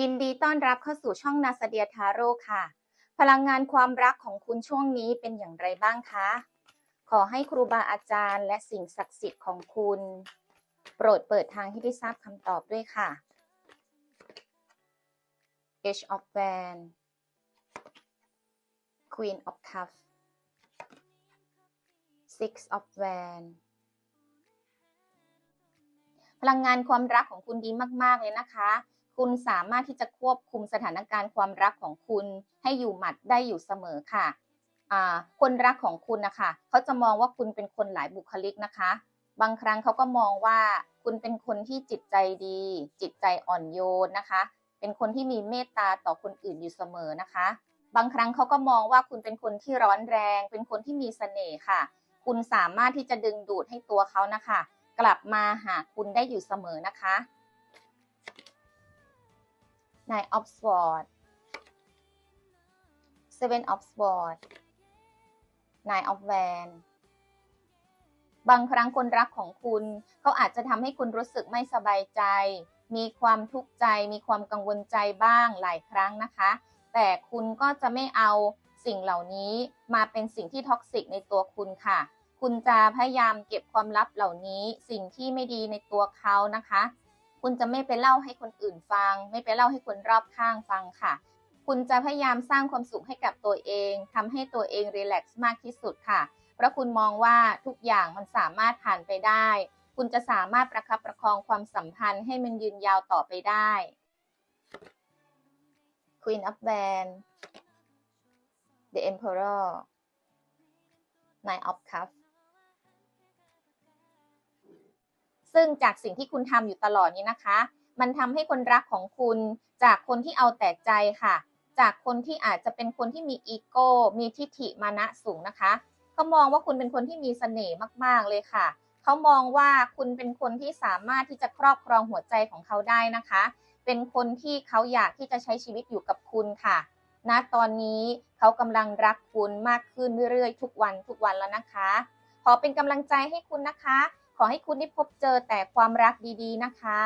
ยินดีต้อนรับเข้าสู่ช่องนาสเดียทาโร่ค่ะ พลังงานความรักของคุณช่วงนี้เป็นอย่างไรบ้างคะ ขอให้ครูบาอาจารย์และสิ่งศักดิ์สิทธิ์ของคุณ โปรดเปิดทางให้ได้ทราบคำตอบด้วยค่ะ H of Wands Queen of Cups Six of Wands พลังงานความรักของคุณดีมาก ๆ เลยนะคะ คุณสามารถที่จะควบคุมสถานการณ์ความรักของคุณ ให้อยู่หมัดได้อยู่เสมอค่ะคนรักของคุณนะคะเขาจะมองว่าคุณเป็นคนหลายบุคลิกนะคะ บางครั้งเขาก็มองว่าคุณเป็นคนที่จิตใจดี จิตใจอ่อนโยนนะคะ เป็นคนที่มีเมตตาต่อคนอื่นอยู่เสมอนะคะ บางครั้งเขาก็มองว่าคุณเป็นคนที่ร้อนแรง เป็นคนที่มีเสน่ห์ค่ะ คุณสามารถที่จะดึงดูดให้ตัวเขานะคะ กลับมาหาคุณได้อยู่เสมอนะคะ Nine of Swords Seven of Swords Nine of Wands บางครั้งคนรักของคุณ เขาอาจจะทำให้คุณรู้สึกไม่สบายใจ มีความทุกข์ใจ มีความกังวลใจบ้างหลายครั้งนะคะ แต่คุณก็จะไม่เอาสิ่งเหล่านี้มาเป็นสิ่งที่ท็อกซิกในตัวคุณค่ะ คุณจะพยายามเก็บความลับเหล่านี้ สิ่งที่ไม่ดีในตัวเขานะคะ คุณจะไม่ไปเล่าให้คนอื่นฟัง ไม่ไปเล่าให้คนรอบข้างฟังค่ะ คุณจะพยายามสร้างความสุขให้กับตัวเองทำให้ตัวเองรีแลกซ์มากที่สุดค่ะ เพราะคุณมองว่าทุกอย่างมันสามารถผ่านไปได้ คุณจะสามารถประคับประคองความสัมพันธ์ให้มันยืนยาวต่อไปได้ Queen of Wands The Emperor Nine of Cups ซึ่งจากสิ่งที่คุณทำอยู่ตลอดนี้นะคะ มันทำให้คนรักของคุณจากคนที่เอาแต่ใจค่ะ จากคนที่อาจจะเป็นคนที่มีอีโก้ มีทิฐิมานะสูงนะคะเขามองว่าคุณเป็นคนที่มีเสน่ห์มาก ๆ เลยค่ะ เขามองว่าคุณเป็นคนที่สามารถที่จะครอบครองหัวใจของเขาได้นะคะ เป็นคนที่เขาอยากที่จะใช้ชีวิตอยู่กับคุณค่ะณตอนนี้เขากำลังรักคุณมากขึ้นเรื่อยๆ ทุกวันทุกวันแล้วนะคะ ขอเป็นกำลังใจให้คุณนะคะ ขอให้คุณได้พบเจอแต่ความรักดีๆนะคะ